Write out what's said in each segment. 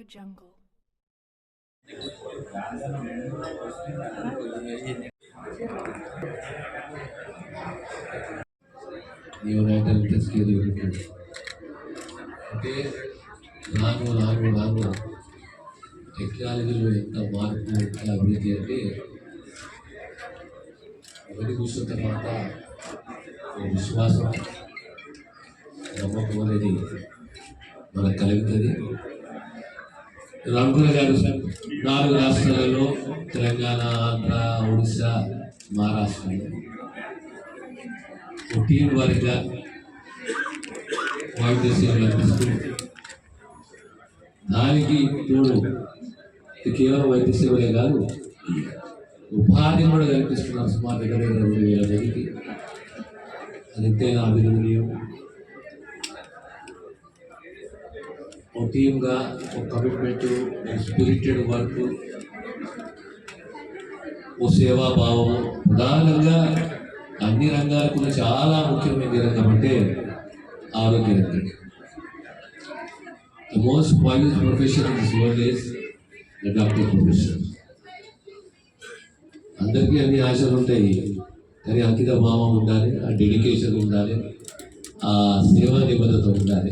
Jungle. న్యూరైటల్ టెస్కేది అంటే రాను రాను రాను టెక్నాలజీలో ఎంత మార్పు ఎంత అభివృద్ధి అంటే ఒకటి కూర్చున్న తర్వాత ఒక విశ్వాసం నమ్మకం అనేది మనకు కలుగుతుంది రంగుల గారు నాలుగు రాష్ట్రాలలో తెలంగాణ ఆంధ్ర ఒడిశా మహారాష్ట్రలో టీం వారిగా వైద్య సేవలు అందిస్తూ దానికి తోడు కేవలం వైద్య సేవలే కాదు ఉపాధి కూడా కల్పిస్తున్నారు సుమారు దగ్గర దగ్గర రెండు వేల మందికి. అది ఎంతైనా అభినందనీయం. ఒక టీమ్గా ఒక కమిట్మెంట్ ఒక స్పిరిటెడ్ వర్క్ ఓ సేవాభావము ప్రధానంగా అన్ని రంగాలకు చాలా ముఖ్యమైన రంగం అంటే ఆరోగ్య రంగం. The most values profession in this world is the doctor profession అందరికీ అన్ని ఆశలు ఉంటాయి. కానీ అంకిత భావం ఉండాలి ఆ డెడికేషన్ ఉండాలి ఆ సేవా నిబద్ధత ఉండాలి.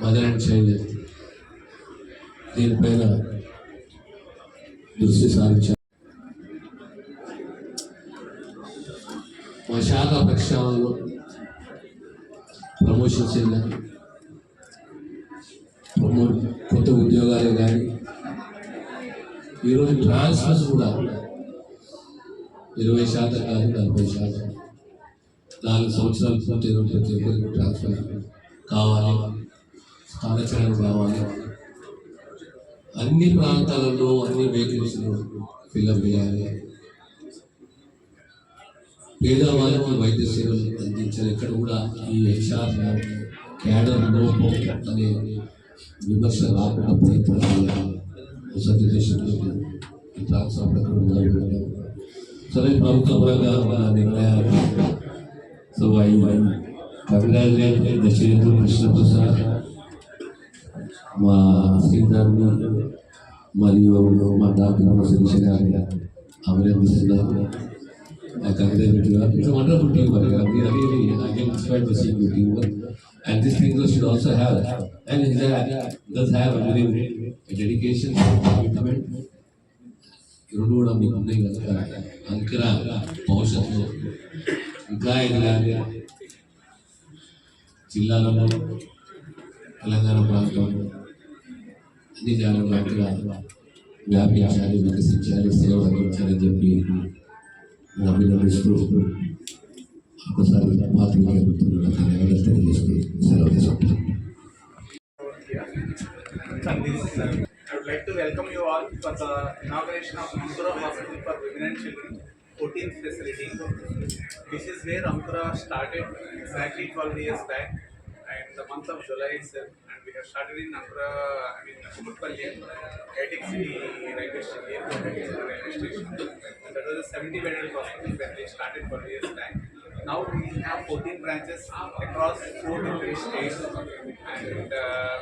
మదర్ అండ్ చైల్డ్ దీనిపైన దృష్టి సారించారు. మా శాఖ ప్రక్షాళనలో ప్రమోషన్స్ కానీ ప్రమో కొత్త ఉద్యోగాలు కానీ ఈరోజు ట్రాన్స్ఫర్స్ కూడా ఇరవై శాతం కానీ నలభై శాతం. నాలుగు సంవత్సరాలు పూర్తి ప్రతి ఒక్కరికి ట్రాన్స్ఫర్ కావాలి. స్థానచరణ భావాలు అన్ని ప్రాంతాలలో అన్ని వేకెన్సీలు ఫిల్అప్ చేయాలి. పేదవాళ్ళకి వైద్య సేవలు అందించాలి. ఇక్కడ కూడా ఈ హెచ్ఆర్ క్యాడర్ లోపం అనే విమర్శ రాకుండా ప్రయత్నం వసతి దేశంలో ఈ సరే ప్రభుత్వ పరంగా మన నిర్ణయాలు. So I congratulate Dasharath Krishnaprasad మా శ్రీగారిని మరియు మా డాక్టర్ మా శిరీష గారిని ఇట్స్ వండర్ఫుల్ టీమ్ వర్క్ అది అనేది to see you team work and this thing should also have and does have very dedication commitment రెండు కూడా మీకు ఉన్నాయి కనుక అంకర భవిష్యత్తులో ఇంకా ఎదగాలి జిల్లాలలో తెలంగాణ ప్రాంతంలో అన్ని జాగ్రత్తలు అంకిర వ్యాపించాలి వికసించాలి సేవలు అందించాలని చెప్పి అభినందిస్తూ ఒకసారి మాతృగా ధన్యవాదాలు తెలియజేస్తూ సెలవు తీసుకుంటాను And this, uh, I would like to welcome you all for the inauguration of Ankura Hospital for Women and Children, 14th facility. This is where Ankura started exactly 12 years back in the month of July itself. We have started in Ankura, I mean, Mutpalli, Attic City Railway Station, Railway Station. That was a 70 bedded hospital when we started 12 years back. Now we have 14 branches across four different states and uh,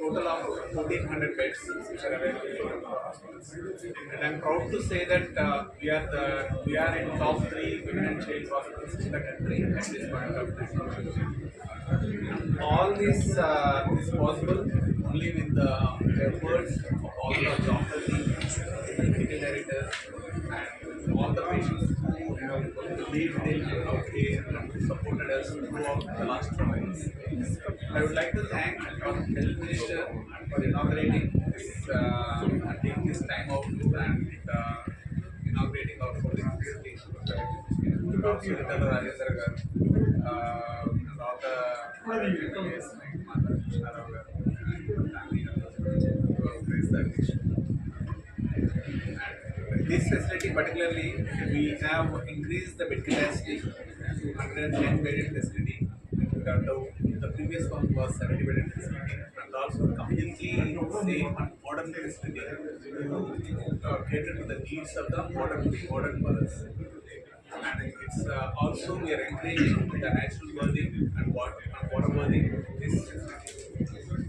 total of 1400 beds which are available in our hospitals. And I'm proud to say that uh, we are the we are in top three women and child hospitals in the country at this point of time. All this uh, is possible only with the efforts of all the doctor teams, the medical directors, and all the patients who have lived in our care and supported us throughout the last two months. I would like to thank our health minister for inaugurating this, uh, and taking this time out and uh, inaugurating our 14th facility. Also, Rajendra uh, and all the This facility particularly, we have increased the bed capacity to 110 bedded facility. And the, previous one was 70 bedded facility and also completely safe and modern facility to uh, cater to the needs of the modern modern mothers. And it's uh, also we are encouraging the natural birthing and water and water birthing in this.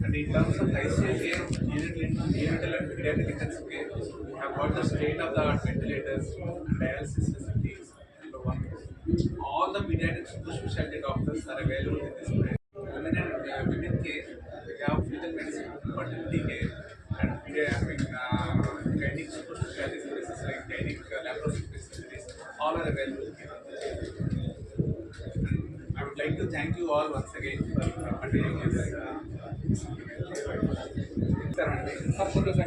And in terms of ICU care, neonatal and pediatric intensive care, we have got the state-of-the-art ventilators and dialysis facilities. All the pediatric super specialty doctors are available in this place. Women and uh, women care, we have fetal medicine, fertility care, this. Uh, సరేండి.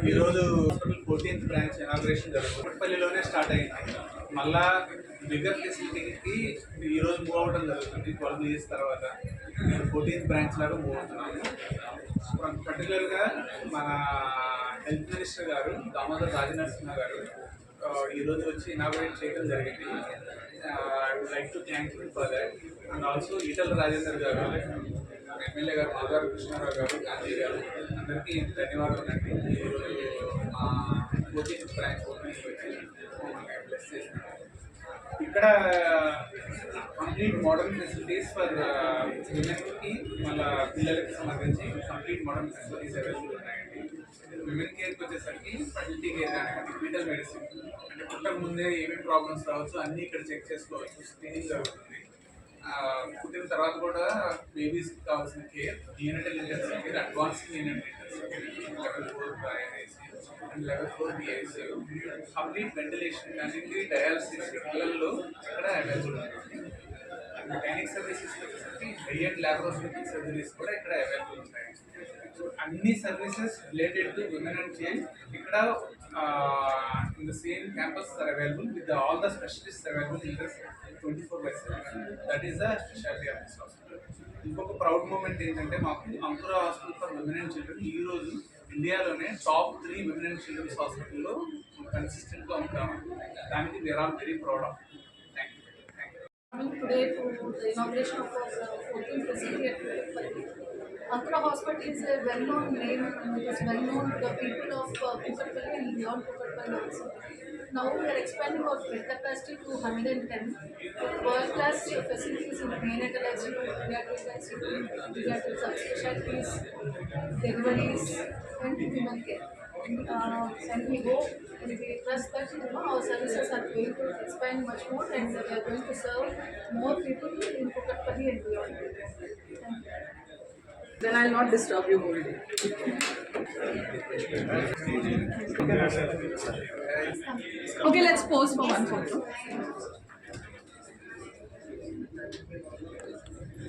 ఈరోజు hospital fourteenth branch inauguration జరుగుతుంది కొట్టపల్లిలోనే start అయింది మళ్ళా bigger ఫెసిలిటీకి ఈరోజు move అవ్వడం జరుగుతుంది twelve years తర్వాత నేను ఫోర్టీన్త్ బ్రాంచ్ లాగా మూవ్ అవుతున్నాను పర్టికులర్గా మన హెల్త్ మినిస్టర్ గారు దామోదర్ రాజనరసింహ గారు ఈరోజు వచ్చి ఇనాగ్రేట్ చేయడం జరిగింది. I would like to thank you for that and also Eatala Rajender గారు ఎమ్మెల్యే గారు మాధారు కృష్ణారావు గారు గాంధీ గారు అందరికీ ధన్యవాదాలు అండి. ఈరోజు మా కోచింగ్ బ్రాంచ్ వచ్చి మమ్మల్ని బ్లెస్ చేసినారు ఇక్కడ కంప్లీట్ మోడర్న్ ఫెసిలిటీస్ ఫర్ విమెన్కి మళ్ళీ పిల్లలకి సంబంధించి కంప్లీట్ మోడర్న్ ఫెసిలిటీస్ అవైలబుల్ ఉన్నాయి. విమెన్ కేర్కి వచ్చేసరికి ఫర్టిలిటీ కేర్ అనేది ఫీటల్ మెడిసిన్ అంటే పుట్టక ముందే ఏమేమి ప్రాబ్లమ్స్ రావచ్చు అన్నీ ఇక్కడ చెక్ చేసుకోవచ్చు. స్క్రీనింగ్ జరుగుతుంది. పుట్టిన తర్వాత కూడా బేబీస్కి కావాల్సిన care neonatal intensive care advance unit intensive care level four NICU and level four PICU complete ventilation అనేది డయాలసిస్ పిల్లల్లో ఇక్కడ అవైలబుల్ ఉంటుంది మెకానిక్ సర్వీసెస్ వచ్చేసరికి హై అండ్ లాబ్రోస్కోపిక్ సర్జరీస్ కూడా ఇక్కడ అవైలబుల్ ఉంటాయి. అన్ని services related to women and child ఇక్కడ in the same campus are available with all the specialist available in this twenty four by seven that is the speciality of this hospital ఇంకొక proud moment ఏంటంటే మాకు Ankura hospital for women and children ఈ రోజు ఇండియాలోనే top three women and children's హాస్పిటల్లో కన్సిస్టెంట్గా ఉంటాము దానికి where all very proud of thank you thank you of our 14th facility at Kutupalli. Ankara Hospital is a well-known name and it is well-known to the people of uh, and beyond Kutupalli also. Now we are expanding our bed capacity to 110 with world-class facilities in neonatal ICU, pediatric subspecialties, deliveries and human care. Uh, and we hope and we trust that you know, our services are going to expand much more and we are going to serve more people in Kukatpalli and beyond. Then I'll not disturb you whole day. Okay, let's pose for one photo.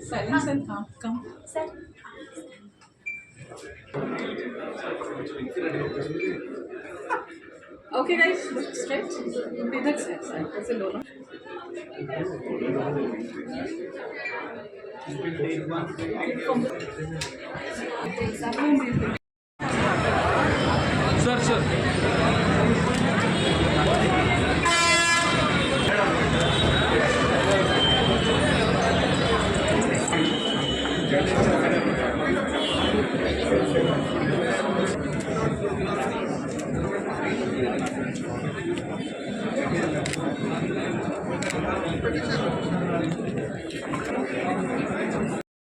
Silence and come. Come. Sir. Okay, guys, straight. Okay, that's it. That's a Ik ben